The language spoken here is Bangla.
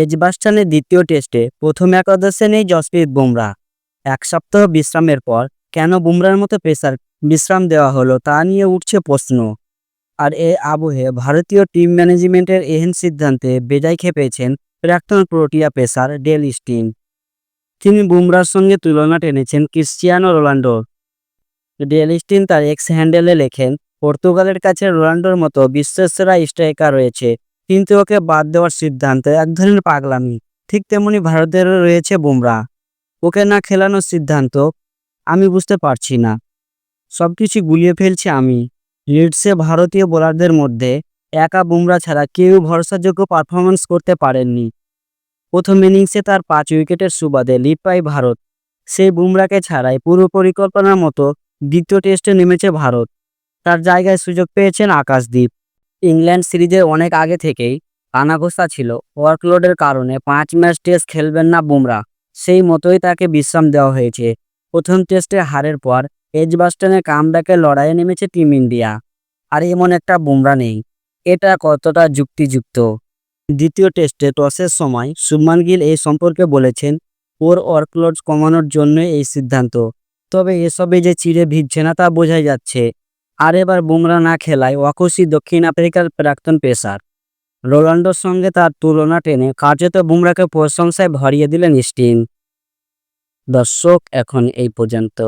এজবাস্টানের দ্বিতীয় টেস্টে প্রথম একাদশে নেই জসপ্রীত বুমরা। এক সপ্তাহ বিশ্রামের পর কেন বুমরার মতো পেসার বিশ্রাম দেওয়া হলো তা নিয়ে উঠছে প্রশ্ন। আর এ আবহে ভারতীয় টিম ম্যানেজমেন্টের এহেন সিদ্ধান্তে বেজায় খেপেছেন প্রাক্তন প্রোটিয়া পেসার ডেল স্টিন। তিনি বুমরার সঙ্গে তুলনা টেনেছেন ক্রিশ্চিয়ানো রোনাল্ডো ডেল স্টিন তার এক্স হ্যান্ডেলে লেখেন, পর্তুগালের কাছে রোনাল্ডোর মতো বিশ্বসেরা স্ট্রাইকার রয়েছে। কিন্তু ওকে বাদ দেওয়ার সিদ্ধান্ত এক ধরনের পাগলামি। ঠিক তেমনি ভারতের রয়েছে বুমরা। ওকে না খেলানোর সিদ্ধান্ত আমি বুঝতে পারছি না। সব কিছু গুলিয়ে ফেলছি আমি। লিডসে ভারতীয় বোলারদের মধ্যে একা বুমরা ছাড়া কেউ ভরসাযোগ্য পারফরমেন্স করতে পারেননি। প্রথম ইনিংসে তার পাঁচ উইকেটের সুবাদে লিড পায় ভারত। সেই বুমরাকে ছাড়াই পুরো পরিকল্পনার মতো দ্বিতীয় টেস্টে নেমেছে ভারত। তার জায়গায় সুযোগ পেয়েছেন আকাশদ্বীপ ইংল্যান্ড সিরিজের অনেক আগে থেকেই কানাঘোষা ছিল। ওয়ার্কলোডের কারণে পাঁচ ম্যাচ টেস্ট খেলবেন না বুমরা। সেই মতোই তাকে বিশ্রাম দেওয়া হয়েছে। প্রথম টেস্টে হারের পর এজবাস্টনে কামব্যাকের লড়াইয়ে নেমেছে টিম ইন্ডিয়া। আর এমন একটা বুমরা নেই। এটা কতটা যুক্তিযুক্ত? দ্বিতীয় টেস্টে টসের সময় শুভমান গিল এই সম্পর্কে বলেছেন, ওর ওয়ার্কলোড কমানোর জন্য এই সিদ্ধান্ত। তবে এসবে যে চিড়ে ভিজছে না তা বোঝাই যাচ্ছে। আর এবার বুমরা না খেলায় অখুশি দক্ষিণ আফ্রিকার প্রাক্তন পেসার। রোনাল্ডোর সঙ্গে তার তুলনা টেনে কার্যত বুমরাকে প্রশংসায় ভরিয়ে দিলেন স্টিন। দর্শক, এখন এই পর্যন্ত।